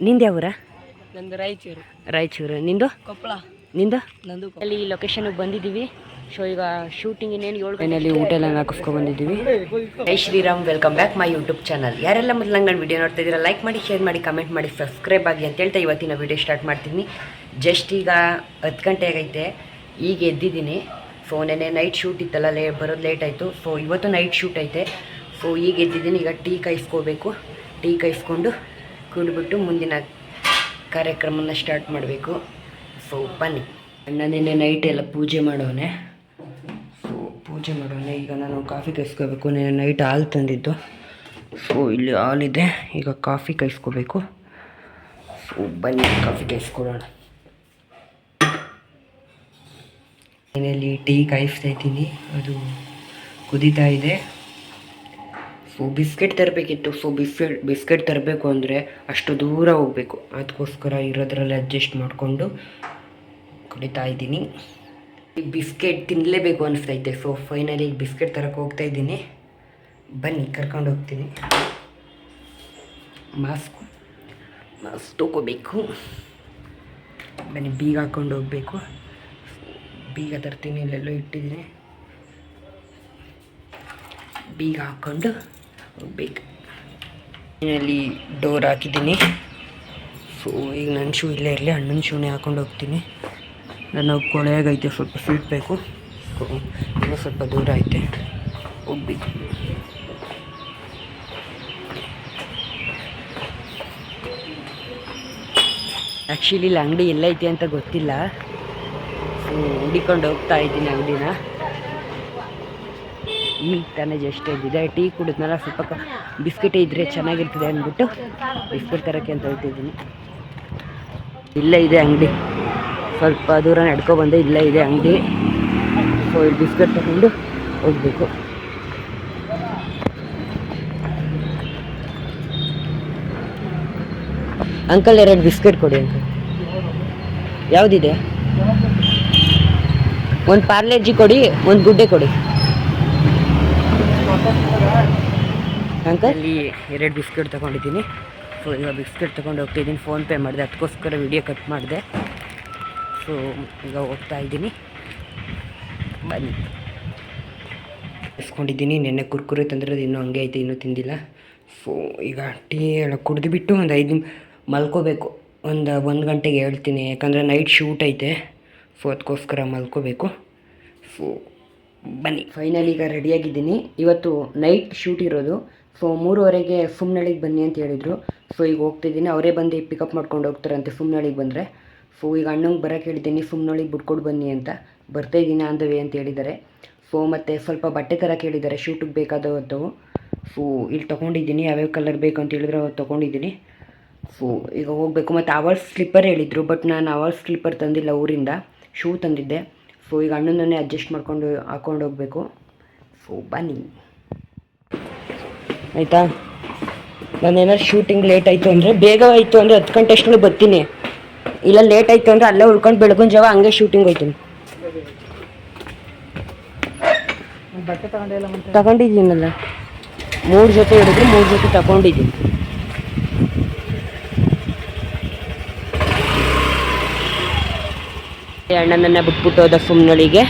ನಿಂದು ಯಾವ ಊರ? ನಂದು ರಾಯಚೂರು. ರಾಯಚೂರು. ನಿಂದು? ಕೊಪ್ಪಳ. ನಿಂದು? ನಂದು ಅಲ್ಲಿ ಲೊಕೇಶನ್ ಬಂದಿದ್ದೀವಿ. ಸೊ ಈಗ ಶೂಟಿಂಗ್ ಇನ್ನೇನು ಏಳು ಮನೆಯಲ್ಲಿ ಊಟ ಎಲ್ಲ ಹಾಕಿಸ್ಕೊ ಬಂದಿದ್ದೀವಿ. Jai Shriram welcome back my YouTube channel ಯಾರೆಲ್ಲ ಮೊದಲು ನಂಗೆ ವಿಡಿಯೋ ನೋಡ್ತಾ ಇದ್ದೀರಾ ಲೈಕ್ ಮಾಡಿ ಶೇರ್ ಮಾಡಿ ಕಮೆಂಟ್ ಮಾಡಿ ಸಬ್ಸ್ಕ್ರೈಬ್ ಆಗಿ ಅಂತ ಹೇಳ್ತಾ ಇವತ್ತಿನ ವಿಡಿಯೋ ಸ್ಟಾರ್ಟ್ ಮಾಡ್ತೀನಿ. ಜಸ್ಟ್ ಈಗ ಹತ್ತು ಗಂಟೆ ಆಗೈತೆ. ಈಗ ಎದ್ದಿದ್ದೀನಿ. ಸೊ ನೆನ್ನೆ ನೈಟ್ ಶೂಟ್ ಇತ್ತಲ್ಲ ಲೇ ಬರೋದು ಲೇಟ್ ಆಯಿತು. ಸೊ ಇವತ್ತು ನೈಟ್ ಶೂಟ್ ಐತೆ. ಸೊ ಈಗ ಎದ್ದಿದ್ದೀನಿ. ಈಗ ಟೀ ಕಾಯಿಸ್ಕೋಬೇಕು. ಟೀ ಕಾಯಿಸ್ಕೊಂಡು ಕುಡಿದ್ಬಿಟ್ಟು ಮುಂದಿನ ಕಾರ್ಯಕ್ರಮನ ಸ್ಟಾರ್ಟ್ ಮಾಡಬೇಕು. ಸೊ ಬನ್ನಿ. ನಾನು ನಿನ್ನೆ ನೈಟ್ ಎಲ್ಲ ಪೂಜೆ ಮಾಡೋನೆ. ಸೊ ಪೂಜೆ ಮಾಡೋನೆ. ಈಗ ನಾನು ಕಾಫಿ ಕಾಯಿಸ್ಕೋಬೇಕು ನಿನ್ನೆ ನೈಟ್ ಹಾಲು ತಂದಿದ್ದು. ಸೊ ಇಲ್ಲಿ ಹಾಲಿದೆ ಈಗ ಕಾಫಿ ಕಾಯಿಸ್ಕೋಬೇಕು ಸೊ ಬನ್ನಿ, ಕಾಫಿ ಕಾಯಿಸ್ಕೊಡೋಣ ಮನೆಯಲ್ಲಿ ಟೀ ಕಾಯಿಸ್ತಾ ಇದ್ದೀನಿ. ಅದು ಕುದೀತಾ ಇದೆ. ಸೊ ಬಿಸ್ಕೆಟ್ ತರಬೇಕಿತ್ತು. ಸೊ ಬಿಸ್ಕೆಟ್ ಬಿಸ್ಕೆಟ್ ತರಬೇಕು ಅಂದರೆ ಅಷ್ಟು ದೂರ ಹೋಗಬೇಕು. ಅದಕ್ಕೋಸ್ಕರ ಇರೋದ್ರಲ್ಲಿ ಅಡ್ಜಸ್ಟ್ ಮಾಡಿಕೊಂಡು ಕುಡಿತಾ ಇದ್ದೀನಿ. ಈ ಬಿಸ್ಕೆಟ್ ತಿನ್ನಲೇಬೇಕು ಅನಿಸ್ತೈತೆ. ಸೊ ಫೈನಲಿ ಬಿಸ್ಕೆಟ್ ತರಕ್ಕೆ ಹೋಗ್ತಾ ಇದ್ದೀನಿ. ಬನ್ನಿ, ಕರ್ಕೊಂಡು ಹೋಗ್ತೀನಿ. ಮಾಸ್ಕು ಮಾಸ್ಕ್ ತೊಗೋಬೇಕು. ಬನ್ನಿ, ಬೀಗ ಹಾಕ್ಕೊಂಡು ಹೋಗಬೇಕು. ಬೀಗ ತರ್ತೀನಿ, ಇಲ್ಲೆಲ್ಲೋ ಇಟ್ಟಿದ್ದೀನಿ. ಬೀಗ ಹಾಕ್ಕೊಂಡು ಹೋಗ್ಬೇಕು ಡೋರ್ ಹಾಕಿದ್ದೀನಿ. ಸೊ ಈಗ ನನ್ನ ಶೂ ಇಲ್ಲೇ ಇರಲಿ, ಅಣ್ಣನ ಶೂನೇ ಹಾಕೊಂಡು ಹೋಗ್ತೀನಿ. ನನ್ನ ಕೊಳೆಯಾಗೈತೆ ಸ್ವಲ್ಪ ಸ್ವೀಟ್ ಬೇಕು. ಸೊ ಇನ್ನೂ ಸ್ವಲ್ಪ ದೂರ ಐತೆ. ಹೋಗ್ಬೇಕು. ಆ್ಯಕ್ಚುಲಿ ಇಲ್ಲಿ ಅಂಗಡಿ ಎಲ್ಲೈತೆ ಅಂತ ಗೊತ್ತಿಲ್ಲ. ಸೊ ಹುಡಿಕೊಂಡು ಹೋಗ್ತಾ ಇದ್ದೀನಿ ಅಂಗಡಿನ. ಈಗ ತಾನೇ ಜಸ್ಟ್ ಇದ್ದಿದೆ ಟೀ ಕುಡಿದ್ನಲ್ಲ ಸ್ವಲ್ಪ ಬಿಸ್ಕೆಟ್ ಇದ್ದರೆ ಚೆನ್ನಾಗಿರ್ತದೆ ಅಂದ್ಬಿಟ್ಟು ಬಿಸ್ಕೆಟ್ ತರೋಕ್ಕೆ ಅಂತ ಹೇಳ್ತಿದ್ದೀನಿ. ಇಲ್ಲೇ ಇದೆ ಅಂಗಡಿ. ಸ್ವಲ್ಪ ದೂರ ನಡ್ಕೊಬಂದೆ ಇಲ್ಲೇ ಇದೆ ಅಂಗಡಿ. ಸೊ ಇಲ್ಲಿ ಬಿಸ್ಕೆಟ್ ತಗೊಂಡು ಹೋಗ್ಬೇಕು. ಅಂಕಲ್ ಎರಡು ಬಿಸ್ಕೆಟ್ ಕೊಡಿ ಅಂಕಲ್ ಯಾವುದಿದೆ? ಒಂದು ಪಾರ್ಲೆಜಿ ಕೊಡಿ, ಒಂದು ಗುಡ್ಡೆ ಕೊಡಿ. ಅಂಕಲ್ ಅಲ್ಲಿ ಎರಡು ಬಿಸ್ಕೆಟ್ ತೊಗೊಂಡಿದ್ದೀನಿ. ಸೊ ಈಗ ಬಿಸ್ಕೆಟ್ ತೊಗೊಂಡು ಹೋಗ್ತಿದ್ದೀನಿ ಫೋನ್ಪೇ ಮಾಡಿದೆ. ಅದಕ್ಕೋಸ್ಕರ ವಿಡಿಯೋ ಕಟ್ ಮಾಡಿದೆ. ಸೊ ಈಗ ಹೋಗ್ತಾ ಇದ್ದೀನಿ. ಬನ್ನಿ. ಇಸ್ಕೊಂಡಿದ್ದೀನಿ ನೆನ್ನೆ ಕುರ್ಕುರೆ ತಂದಿರೋದು ಇನ್ನೂ ಹಂಗೆ ಐತೆ, ಇನ್ನೂ ತಿಂದಿಲ್ಲ. ಸೊ ಈಗ ಟೀ ಎಲ್ಲ ಕುಡಿದ್ಬಿಟ್ಟು ಒಂದು ಐದು ಮಲ್ಕೋಬೇಕು. ಒಂದು ಒಂದು ಗಂಟೆಗೆ ಹೇಳ್ತೀನಿ. ಯಾಕಂದರೆ ನೈಟ್ ಶೂಟ್ ಐತೆ. ಸೊ ಅದಕ್ಕೋಸ್ಕರ ಮಲ್ಕೋಬೇಕು. ಸೊ ಬನ್ನಿ. ಫೈನಲ್ ಈಗ ರೆಡಿಯಾಗಿದ್ದೀನಿ ಇವತ್ತು ನೈಟ್ ಶೂಟ್ ಇರೋದು. ಸೊ ಮೂರುವರೆಗೆ ಸುಮ್ನಳಿಗೆ ಬನ್ನಿ ಅಂತ ಹೇಳಿದರು. ಸೊ ಈಗ ಹೋಗ್ತಿದ್ದೀನಿ. ಅವರೇ ಬಂದು ಪಿಕಪ್ ಮಾಡ್ಕೊಂಡು ಹೋಗ್ತಾರಂತೆ ಸುಮ್ನಳಿಗೆ ಬಂದರೆ. ಸೊ ಈಗ ಅಣ್ಣಂಗೆ ಬರೋಕ್ಕೆ ಹೇಳಿದ್ದೀನಿ ಸುಮ್ನಳಿಗೆ ಬಿಟ್ಕೊಡು ಬನ್ನಿ ಅಂತ. ಬರ್ತಾ ಇದ್ದೀನಿ ಆನ್ ದ ಅಂತ ಹೇಳಿದ್ದಾರೆ. ಸೊ ಮತ್ತು ಸ್ವಲ್ಪ ಬಟ್ಟೆ ಥರ ಕೇಳಿದ್ದಾರೆ ಶೂಟಿಗೆ ಬೇಕಾದವತ್ತು ಸೊ ಇಲ್ಲಿ ತೊಗೊಂಡಿದ್ದೀನಿ. ಯಾವ್ಯಾವ ಕಲರ್ ಬೇಕು ಅಂತ ಹೇಳಿದ್ರೆ ಅವತ್ತು ತೊಗೊಂಡಿದ್ದೀನಿ. ಸೊ ಈಗ ಹೋಗಬೇಕು. ಮತ್ತು ಅವರ್ಸ್ ಸ್ಲಿಪ್ಪರ್ ಹೇಳಿದರು. ಬಟ್ ನಾನು ಅವರ್ಸ್ ಸ್ಲಿಪ್ಪರ್ ತಂದಿಲ್ಲ ಊರಿಂದ. ಶೂ ತಂದಿದ್ದೆ. ಸೊ ಈಗ ಅಣ್ಣನನ್ನೇ ಅಡ್ಜಸ್ಟ್ ಮಾಡ್ಕೊಂಡು ಹಾಕೊಂಡು ಹೋಗಬೇಕು. ಸೊ ಬನ್ನಿ. ಆಯಿತಾ? ನಾನು ಏನಾದ್ರು ಶೂಟಿಂಗ್ ಲೇಟ್ ಆಯಿತು ಅಂದರೆ ಬೇಗ ಆಯಿತು ಅಂದರೆ ಹತ್ತು ಗಂಟೆ ಅಷ್ಟು ಬರ್ತೀನಿ. ಇಲ್ಲ ಲೇಟ್ ಆಯಿತು ಅಂದರೆ ಅಲ್ಲೇ ಉಳ್ಕೊಂಡು ಬೆಳಗಿನ ಜಾವ ಹಂಗೆ ಶೂಟಿಂಗ್ ಹೋಯ್ತೀನಿ. ತಗೊಂಡಿದ್ದೀನಲ್ಲ. ಮೂರು ಜೊತೆ ಹಿಡಿದ್ರೆ ಮೂರು ಜೊತೆ ತಗೊಂಡಿದ್ದೀನಿ. ಅಣ್ಣನನ್ನ ಬಿಟ್ಬಿಟ್ಟು ಹೋದ ಸುಮ್ನಳಿಗೆ.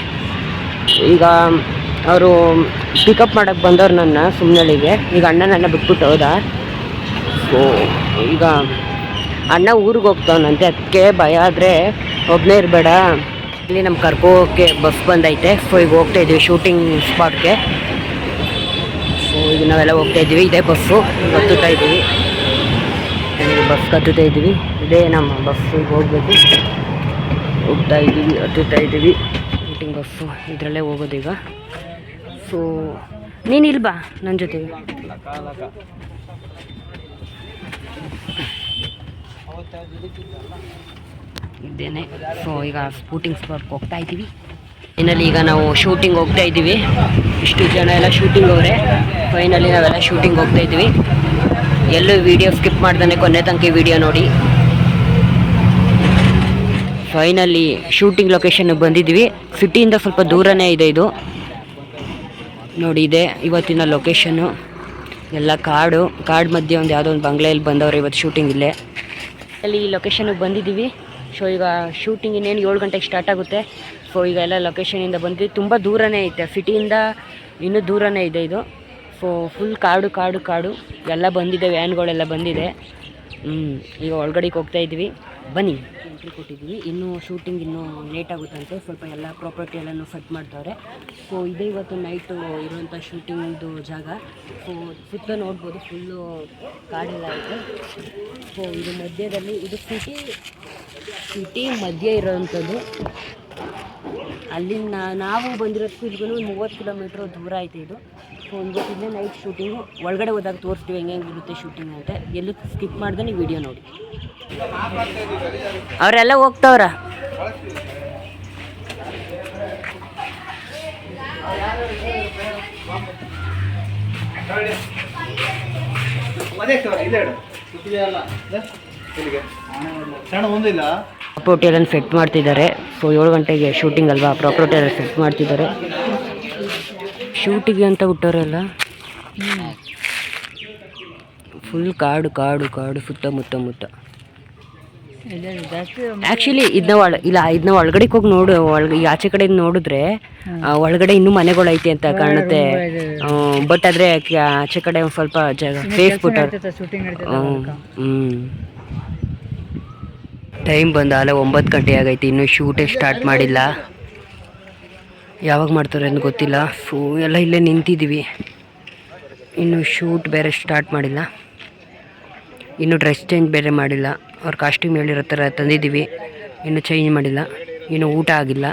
ಈಗ ಅವರು ಪಿಕಪ್ ಮಾಡೋಕ್ಕೆ ಬಂದವ್ರು ನನ್ನ ಸುಮ್ನಳಿಗೆ. ಈಗ ಅಣ್ಣನನ್ನ ಬಿಟ್ಬಿಟ್ಟು ಹೋದ. ಸೊ ಈಗ ಅಣ್ಣ ಊರಿಗೆ ಹೋಗ್ತಾವನಂತೆ. ಅದಕ್ಕೆ ಭಯ ಆದರೆ ಒಬ್ಬನೇ ಇರಬೇಡ. ಇಲ್ಲಿ ನಮ್ಮ ಕರ್ಕೋಕ್ಕೆ ಬಸ್ ಬಂದೈತೆ. ಸೊ ಈಗ ಹೋಗ್ತಾ ಇದ್ವಿ ಶೂಟಿಂಗ್ ಸ್ಪಾಟ್ಗೆ ಸೊ ಈಗ ನಾವೆಲ್ಲ ಹೋಗ್ತಾ ಇದ್ವಿ. ಇದೇ ಬಸ್ಸು ಕತ್ತುತ್ತಾ ಇದ್ದೀವಿ ಬಸ್ ಕತ್ತುತ್ತಾ ಇದ್ವಿ. ಇದೇ ನಮ್ಮ ಬಸ್ಸಿಗೆ ಹೋಗ್ಬೇಕು. ಹೋಗ್ತಾ ಇದ್ದೀವಿ, ಹತ್ತುತ್ತಾ ಇದ್ದೀವಿ. ಮೀಟಿಂಗ್ ಬಸ್ಸು ಇದರಲ್ಲೇ ಹೋಗೋದು ಈಗ. ಸೊ ನೀನು ಇಲ್ಬಾ ನನ್ನ ಜೊತೆ? ಇದ್ದೇನೆ. ಸೊ ಈಗ ಸ್ಪೂಟಿಂಗ್ ಸ್ಪಾಟ್ಗೆ ಹೋಗ್ತಾ ಇದ್ದೀವಿ. ಫೈನಲಿ ಈಗ ನಾವು ಶೂಟಿಂಗ್ ಹೋಗ್ತಾ ಇದ್ದೀವಿ. ಇಷ್ಟು ಜನ ಎಲ್ಲ ಶೂಟಿಂಗ್ ಅವರೇ. ಫೈನಲಿ ನಾವೆಲ್ಲ ಶೂಟಿಂಗ್ ಹೋಗ್ತಾ ಇದ್ದೀವಿ. ಎಲ್ಲೂ ವೀಡಿಯೋ ಸ್ಕಿಪ್ ಮಾಡ್ದಾನೆ, ಕೊನೆ ತನಕ ವಿಡಿಯೋ ನೋಡಿ. ಫೈನಲಿ ಶೂಟಿಂಗ್ ಲೊಕೇಶನ್ಗೆ ಬಂದಿದ್ವಿ. ಸಿಟಿಯಿಂದ ಸ್ವಲ್ಪ ದೂರನೇ ಇದೆ ಇದು. ನೋಡಿ, ಇದೆ ಇವತ್ತಿನ ಲೊಕೇಶನ್ನು ಎಲ್ಲ ಕಾಡು ಕಾಡು ಮಧ್ಯೆ ಒಂದು ಯಾವುದೋ ಒಂದು ಬಂಗ್ಲೆಯಲ್ಲಿ ಬಂದವ್ರೆ ಇವತ್ತು ಶೂಟಿಂಗ್ ಇಲ್ಲೇ. ಅಲ್ಲಿ ಲೊಕೇಶನ್ಗೆ ಬಂದಿದ್ದೀವಿ. ಸೊ ಈಗ ಶೂಟಿಂಗ್ ಇನ್ನೇನು ಏಳು ಗಂಟೆಗೆ ಸ್ಟಾರ್ಟ್ ಆಗುತ್ತೆ. ಸೊ ಈಗ ಎಲ್ಲ ಲೊಕೇಶನಿಂದ ಬಂದ್ವಿ ತುಂಬ ದೂರನೇ ಐತೆ. ಸಿಟಿಯಿಂದ ಇನ್ನೂ ದೂರನೇ ಇದೆ ಇದು. ಸೊ ಫುಲ್ ಕಾಡು ಕಾಡು ಕಾಡು. ಎಲ್ಲ ಬಂದಿದೆ ವ್ಯಾನ್ಗಳೆಲ್ಲ ಬಂದಿದೆ. ಹ್ಞೂ ಈಗ ಒಳಗಡೆಗೆ ಹೋಗ್ತಾ ಇದ್ವಿ ಬನ್ನಿ. ಎಂಟ್ರಿ ಕೊಟ್ಟಿದ್ದೀವಿ. ಇನ್ನೂ ಶೂಟಿಂಗ್ ಇನ್ನೂ ಲೇಟ್ ಆಗುತ್ತಂತೆ. ಸ್ವಲ್ಪ ಎಲ್ಲ ಪ್ರಾಪರ್ಟಿ ಎಲ್ಲನೂ ಸೆಟ್ ಮಾಡ್ತವ್ರೆ ಸೊ ಇದೇ ಇವತ್ತು ನೈಟು ಇರುವಂಥ ಶೂಟಿಂಗ್ದು ಜಾಗ. ಸೊ ಸುತ್ತ ನೋಡ್ಬೋದು. ಫುಲ್ಲು ಕಾಡೆಲ್ಲ ಐತೆ ಸೊ ಇದು ಮಧ್ಯದಲ್ಲಿ, ಇದು ಸಿಟಿ ಸಿಟಿ ಮಧ್ಯೆ ಇರೋವಂಥದ್ದು. ಅಲ್ಲಿಂದ ನಾವು ಬಂದಿರೋದಕ್ಕೂ ಒಂದು ಮೂವತ್ತು ಕಿಲೋಮೀಟ್ರ್ ದೂರ ಐತೆ ಇದು. ಸೊ ಇವತ್ತಿಂದ ನೈಟ್ ಶೂಟಿಂಗು ಒಳಗಡೆ ಹೋದಾಗ ತೋರಿಸ್ತೀವಿ ಹೆಂಗೆ ಇರುತ್ತೆ ಶೂಟಿಂಗ್ ಅಂತ. ಎಲ್ಲೂ ಸ್ಕಿಪ್ ಮಾಡ್ದೆ ನೀವು ವಿಡಿಯೋ ನೋಡಿ. ಅವರೆಲ್ಲ ಹೋಗ್ತಾವ್ರ? ಅಪ್ಪ ಹೋಟೆಲನ್ನು ಸೆಟ್ ಮಾಡ್ತಿದ್ದಾರೆ. ಸೊ ಏಳು ಗಂಟೆಗೆ ಶೂಟಿಂಗ್ ಅಲ್ವಾ? ಪ್ರಾಪರ್ ಹೋಟೆಲಲ್ಲಿ ಸೆಟ್ ಮಾಡ್ತಿದ್ದಾರೆ. ಶೂಟಿಗೆ ಅಂತ ಬಿಟ್ಟವರಲ್ಲ? ಫುಲ್ ಕಾಡು ಕಾಡು ಕಾಡು ಸುತ್ತಮುತ್ತ ಮುತ್ತ ಮುತ್ತ. ಆ್ಯಕ್ಚುಲಿ ಇದನ್ನ ಒಳ ಇಲ್ಲ ಇದನ್ನ ಒಳಗಡೆ ಹೋಗಿ ನೋಡು ಒಳಗೆ ಈ ಆಚೆ ಕಡೆ ನೋಡಿದ್ರೆ ಒಳಗಡೆ ಇನ್ನೂ ಮನೆಗಳೈತಿ ಅಂತ ಕಾಣುತ್ತೆ. ಬಟ್ ಆದರೆ ಆಚೆ ಕಡೆ ಒಂದು ಸ್ವಲ್ಪ ಜಾಗ ಫೇಸ್ ಬಿಟ್ಟಾರೆ ಹ್ಞೂ ಟೈಮ್ ಬಂದ ಅಲ್ಲ ಒಂಬತ್ತು ಗಂಟೆ ಆಗೈತೆ ಇನ್ನೂ ಶೂಟೇ ಸ್ಟಾರ್ಟ್ ಮಾಡಿಲ್ಲ. ಯಾವಾಗ ಮಾಡ್ತಾರೆ ಅಂತ ಗೊತ್ತಿಲ್ಲ. ಸೊ ಎಲ್ಲ ಇಲ್ಲೇ ನಿಂತಿದ್ದೀವಿ. ಇನ್ನು ಶೂಟ್ ಬೇರೆ ಸ್ಟಾರ್ಟ್ ಮಾಡಿಲ್ಲ. ಇನ್ನು ಡ್ರೆಸ್ ಚೇಂಜ್ ಬೇರೆ ಮಾಡಿಲ್ಲ. ಅವ್ರ ಕಾಸ್ಟ್ಯೂಮ್ ಹೇಳಿರೋ ಥರ ತಂದಿದ್ದೀವಿ. ಇನ್ನು ಚೇಂಜ್ ಮಾಡಿಲ್ಲ. ಇನ್ನು ಊಟ ಆಗಿಲ್ಲ.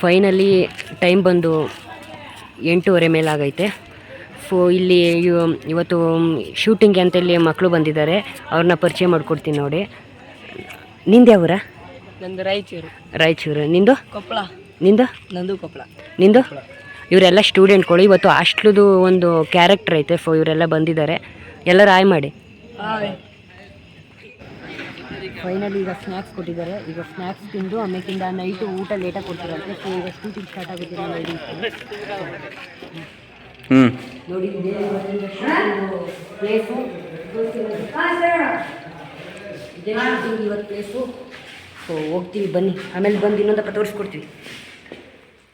ಫೈನಲಿ ಟೈಮ್ ಬಂದು ಎಂಟೂವರೆ ಮೇಲಾಗೈತೆ. ಸೊ ಇಲ್ಲಿ ಇವ್- ಇವತ್ತು ಶೂಟಿಂಗ್ ಅಂತ ಇಲ್ಲಿ ಮಕ್ಕಳು ಬಂದಿದ್ದಾರೆ. ಅವ್ರನ್ನ ಪರಿಚಯ ಮಾಡಿಕೊಡ್ತೀನಿ ನೋಡಿ. ನಿಂದ್ಯಾವರ? ನಂದು ರಾಯಚೂರು. ರಾಯಚೂರು. ನಿಂದು? ಕೊಪ್ಪಳ. ನಿಂದು? ನಂದು ಕೊಪ್ಪಳ. ನಿಂದು? ಇವರೆಲ್ಲ ಸ್ಟೂಡೆಂಟ್ಗಳು ಇವತ್ತು ಹಾಸ್ಟ್ಲದು ಒಂದು ಕ್ಯಾರೆಕ್ಟರ್ ಐತೆ ಫೋ ಇವರೆಲ್ಲ ಬಂದಿದ್ದಾರೆ. ಎಲ್ಲರೂ ಆಯ್ ಮಾಡಿ. ಫೈನಲಿ ಈಗ ಸ್ನ್ಯಾಕ್ಸ್ ಕೊಟ್ಟಿದ್ದಾರೆ. ಈಗ ಸ್ನ್ಯಾಕ್ಸ್ ತಿಂದು ಆಮೇಕಿಂದ ನೈಟು ಊಟ ಲೇಟಾಗಿ ಕೊಡ್ತಾರಂತೆ ಸೊ ಈಗ ಶೂಟಿಂಗ್ ಸ್ಟಾರ್ಟ್ ಆಗುತ್ತೆ ನೋಡಿ ಹ್ಞೂ ನೋಡಿ ಪ್ಲೇಸು ಇವತ್ತು ಪ್ಲೇಸು ಸೊ ಹೋಗ್ತೀವಿ ಬನ್ನಿ. ಆಮೇಲೆ ಬಂದು ಇನ್ನೊಂದಪ್ಪ ತೋರಿಸ್ಕೊಡ್ತೀವಿ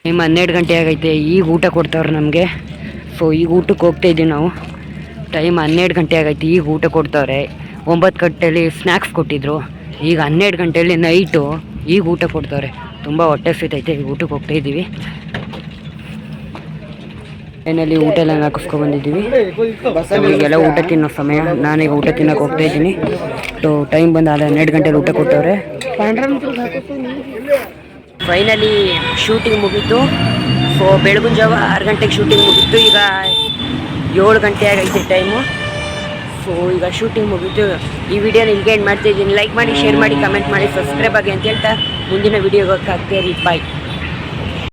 ನಿಮ್ಮ ಹನ್ನೆರಡು ಗಂಟೆ ಆಗೈತೆ, ಈಗ ಊಟ ಕೊಡ್ತಾವ್ರೆ ನಮಗೆ. ಸೊ ಈಗ ಊಟಕ್ಕೆ ಹೋಗ್ತಾ ಇದ್ದೀವಿ ನಾವು. ಟೈಮ್ ಹನ್ನೆರಡು ಗಂಟೆ ಆಗೈತೆ, ಈಗ ಊಟ ಕೊಡ್ತಾವ್ರೆ. ಒಂಬತ್ತು ಗಂಟೆಯಲ್ಲಿ ಸ್ನ್ಯಾಕ್ಸ್ ಕೊಟ್ಟಿದ್ರು. ಈಗ ಹನ್ನೆರಡು ಗಂಟೆಯಲ್ಲಿ ನೈಟು ಈಗ ಊಟ ಕೊಡ್ತಾವ್ರೆ. ತುಂಬ ಹೊಟ್ಟೆ ಸಿತೈತೆ ಈಗ ಊಟಕ್ಕೆ ಹೋಗ್ತಾ ಇದ್ದೀವಿ ಏನಲ್ಲಿ ಊಟ ಎಲ್ಲ ಹಾಕಿಸ್ಕೊ ಬಂದಿದ್ದೀವಿ. ಈಗೆಲ್ಲ ಊಟ ತಿನ್ನೋ ಸಮಯ. ನಾನೀಗ ಊಟ ತಿನ್ನೋಕೆ ಹೋಗ್ತಾ ಇದ್ದೀನಿ. ಸೊ ಟೈಮ್ ಬಂದು ಹನ್ನೆರಡು ಗಂಟೆಲಿ ಊಟ ಕೊಟ್ಟವ್ರೆ ಫೈನಲಿ ಶೂಟಿಂಗ್ ಮುಗೀತು. ಸೊ ಬೆಳಗಿನ ಜಾವ ಆರು ಗಂಟೆಗೆ ಶೂಟಿಂಗ್ ಮುಗೀತು. ಈಗ ಏಳು ಗಂಟೆ ಆಗೈತೆ ಟೈಮು ಸೊ ಈಗ ಶೂಟಿಂಗ್ ಮುಗೀತು. ಈ ವಿಡಿಯೋನ ಇಲ್ಲಿಗೆ ಎಂಡ್ ಮಾಡ್ತಾ ಇದ್ದೀನಿ. ಲೈಕ್ ಮಾಡಿ ಶೇರ್ ಮಾಡಿ ಕಮೆಂಟ್ ಮಾಡಿ ಸಬ್ಸ್ಕ್ರೈಬ್ ಆಗಿ ಅಂತ ಹೇಳ್ತಾ ಮುಂದಿನ ವಿಡಿಯೋಗೆ ರೀ ಬಾಯ್